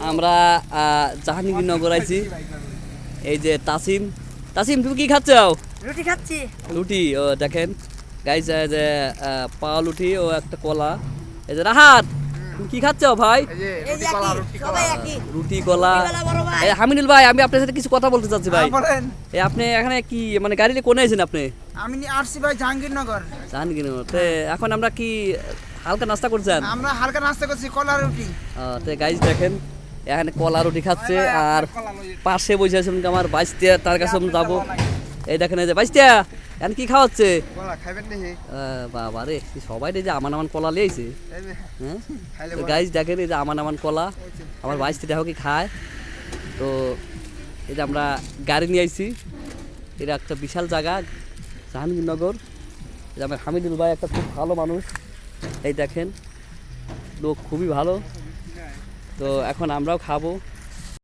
আমরা আহ, জাহাঙ্গীরনগর আইছি। এই যে তাসিম। তাসিম তুমি কি খাচ্ছ? রুটি খাচ্ছি। রুটি ও দেখেন। গাইছে যে আহ, রুটি ও একটা কলা। এই যে রাহাত! কি খাচ্ছ ভাই? রুটি কলা ভাই। হামিনুল ভাই আমি আপনার সাথে কিছু কথা বলতে চাচ্ছি ভাই। হ্যাঁ, এই আপনি এখানে কি মানে গাড়িতে কোনে আছেন আপনি? আমি আসছি ভাই জাহাঙ্গীরনগর। জাহাঙ্গীরনগর। তে এখন আমরা কি হালকা নাস্তা করছেন আমরা হালকা নাস্তা করছি কলা রুটি। তো গাইজ দেখেন এখানে কলা রুটি খাচ্ছে আর পাশে বসে আছেন আমার বাইশতে তার কাছে আমরা যাব। এই দেখেন এই যে বাইশটা এখন কি খাওয়াচ্ছে? বাবা রে সবাই রে যে আমান আমান কলা লিয়েছে হ্যাঁ? গাইজ দেখেন এই যে আমান আমান কলা আমার বাইশতে দেখো কি খায়। তো এই যে আমরা গাড়ি নিয়ে আইছি। এটা একটা বিশাল জায়গা জাহাঙ্গীরনগর। এই যে আমার হামিদুল ভাই একটা খুব ভালো মানুষ। এই দেখেন লোক খুবই ভালো। তো এখন আমরাও খাব।